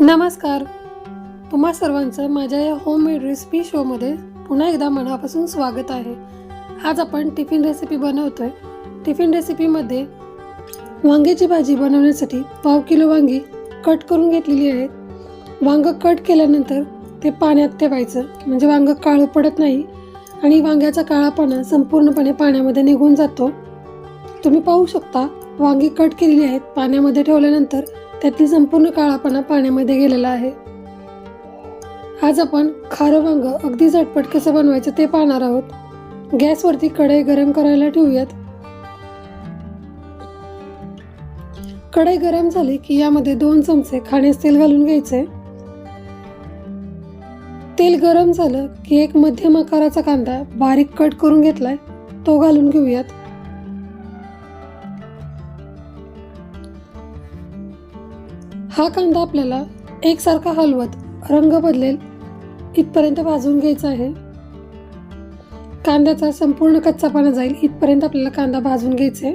नमस्कार. तुम्हा सर्वांचं माझ्या या होममेड रेसिपी शोमध्ये पुन्हा एकदा मनापासून स्वागत आहे. आज आपण टिफिन रेसिपी बनवतो आहे टिफिन रेसिपीमध्ये वांग्याची भाजी बनवण्यासाठी पाव किलो वांगी कट करून घेतलेली आहेत. वांगं कट केल्यानंतर ते पाण्यात ठेवायचं म्हणजे वांगं काळं पडत नाही आणि वांग्याचा काळापणा संपूर्णपणे पाण्यामध्ये निघून जातो. तुम्ही पाहू शकता वांगी कट केलेली आहेत. पाण्यामध्ये ठेवल्यानंतर त्यातली संपूर्ण काळापणा पाण्यामध्ये गेलेला आहे. आज आपण खारं वांग अगदी झटपट कसं बनवायचं ते पाहणार आहोत. गॅसवरती कढई गरम करायला ठेवूयात. कढई गरम झाली की यामध्ये दोन चमचे खाण्यास तेल घालून घ्यायचे. तेल गरम झालं की एक मध्यम आकाराचा कांदा बारीक कट करून घेतलाय तो घालून घेऊयात. हा कांदा आपल्याला एकसारखा हलवत रंग बदलेल इथपर्यंत भाजून घ्यायचा आहे. कांद्याचा संपूर्ण कच्चापणा जाईल इथपर्यंत आपल्याला कांदा भाजून घ्यायचा आहे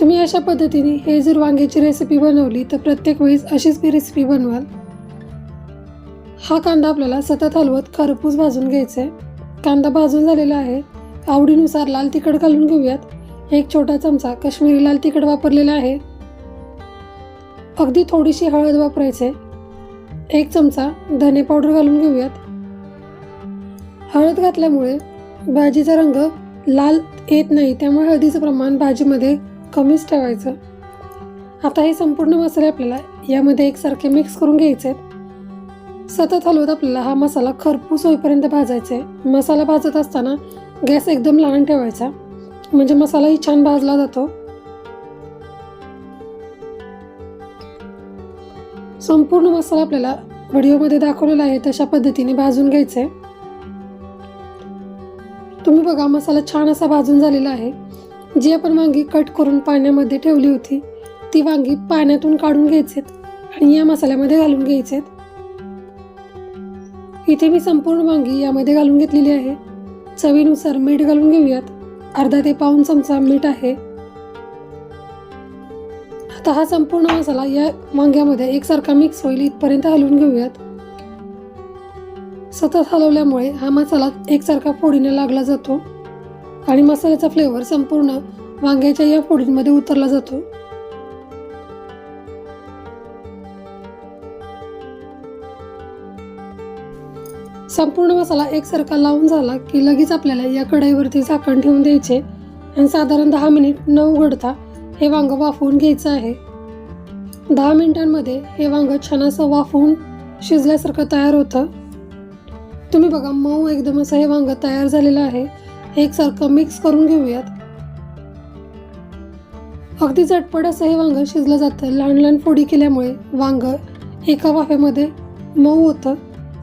तुम्ही अशा पद्धतीने हे जर वांग्याची रेसिपी बनवली तर प्रत्येक वेळेस अशीच मी रेसिपी बनवाल. हा कांदा आपल्याला सतत हलवत खरपूस भाजून घ्यायचा आहे कांदा भाजून झालेला आहे. आवडीनुसार लाल तिखट घालून घेऊयात. एक छोटा चमचा काश्मीरी लाल तिखट वापरलेला आहे. अगदी थोडीशी हळद वापरायचे. एक चमचा धने पावडर घालून घेऊयात. हळद घातल्यामुळे भाजीचा रंग लाल येत नाही त्यामुळे हळदीचं प्रमाण भाजीमध्ये कमीच ठेवायचं. आता हे संपूर्ण मसाले आपल्याला यामध्ये एकसारखे मिक्स करून घ्यायचे सतत हलवत आपल्याला हा मसाला खरपूस होईपर्यंत भाजायचे. मसाला भाजत असताना गॅस एकदम लहान ठेवायचा. म्हणजे मसालाही छान भाजला जातो. संपूर्ण मसाला आपल्याला व्हिडिओमध्ये दाखवलेला आहे तशा पद्धतीने भाजून घ्यायचं आहे. तुम्ही बघा मसाला छान असा भाजून झालेला आहे. जी आपण वांगी कट करून पाण्यामध्ये ठेवली होती ती वांगी पाण्यातून काढून घ्यायचेत आणि या मसाल्यामध्ये घालून घ्यायचेत इथे मी संपूर्ण वांगी यामध्ये घालून घेतलेली आहे. चवीनुसार मीठ घालून घेऊयात. अर्धा ते पाऊन चमचा मीठ आहे. आता हा संपूर्ण मसाला या वांग्यामध्ये एकसारखा मिक्स होईल इथपर्यंत हलवून घेऊयात. सतत हलवल्यामुळे हा मसाला एकसारखा फोडीने लागला जातो आणि मसाल्याचा फ्लेवर संपूर्ण वांग्याच्या या फोडींमध्ये उतरला जातो. संपूर्ण मसाला एकसारखा लावून झाला की लगेच आपल्याला या कढईवरती झाकण ठेवून द्यायचे आणि साधारण दहा मिनिट न उघडता हे वांग वाफवून घ्यायचं आहे. दहा मिनिटांमध्ये हे वांग छान असं वाफवून शिजल्यासारखं तयार होतं. तुम्ही बघा मऊ एकदम असं हे वांग तयार झालेलं आहे. एकसारखं मिक्स करून घेऊयात. अगदी झटपट असं हे वांग शिजलं जातं. लहान लहान फोडी केल्यामुळे वांग एका वाफेमध्ये मऊ होतं.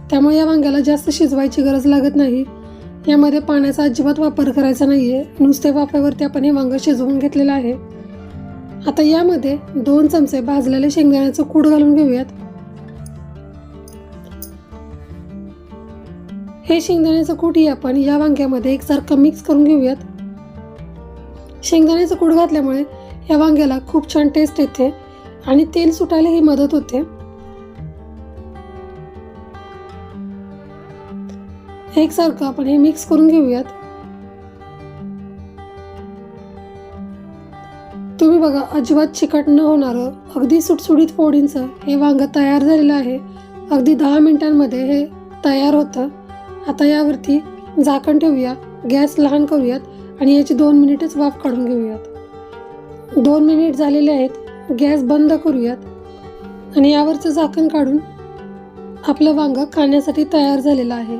त्यामुळे या वांग्याला जास्त शिजवायची गरज लागत नाही. यामध्ये पाण्याचा अजिबात वापर करायचा नाही आहे नुसते वाफेवरती आपण हे वांग शिजवून घेतलेलं आहे. आता यामध्ये दोन चमचे भाजलेले शेंगदाण्याचं कूड घालून घेऊयात. हे शेंगदाण्याचं कूटही आपण या वांग्यामध्ये एकसारखं मिक्स करून घेऊयात. शेंगदाण्याचं कूड घातल्यामुळे या वांग्याला खूप छान टेस्ट येते आणि तेल सुटायलाही मदत होते. एकसारखं आपण हे मिक्स करून घेऊयात. तुम्ही बघा अजिबात चिकट न होणारं अगदी सुटसुटीत फोडींचं हे वांग तयार झालेलं आहे. अगदी दहा मिनिटांमध्ये हे तयार होतं. आता यावरती झाकण ठेवूया गॅस लहान करूयात आणि याची दोन मिनिटच वाफ काढून घेऊयात. दोन मिनिट झालेले आहेत गॅस बंद करूयात आणि यावरचं झाकण काढून आपलं वांग खाण्यासाठी तयार झालेलं आहे.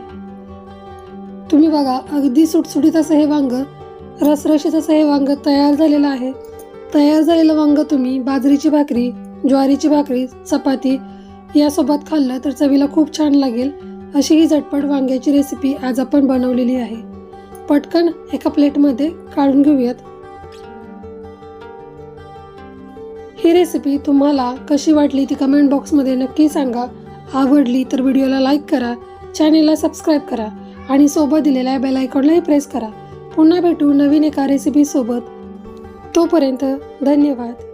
तुम्ही बघा अगदी सुटसुटीत असं हे वांग रसरशीत असं हे वांग तयार झालेलं आहे. तयार झालेलं वांग तुम्ही बाजरीची भाकरी ज्वारीची भाकरी चपाती यासोबत खाल्लं तर चवीला खूप छान लागेल अशी ही झटपट वांग्याची रेसिपी आज आपण बनवलेली आहे. पटकन एका प्लेटमध्ये काढून घेऊयात. ही रेसिपी तुम्हाला कशी वाटली ती कमेंट बॉक्समध्ये नक्की सांगा. आवडली तर व्हिडिओला लाईक करा चॅनेलला सबस्क्राईब करा आणि सोबत दिलेल्या बेल आयकॉनलाही प्रेस करा. पुन्हा भेटू नवीन एका रेसिपीसोबत तोपर्यंत धन्यवाद.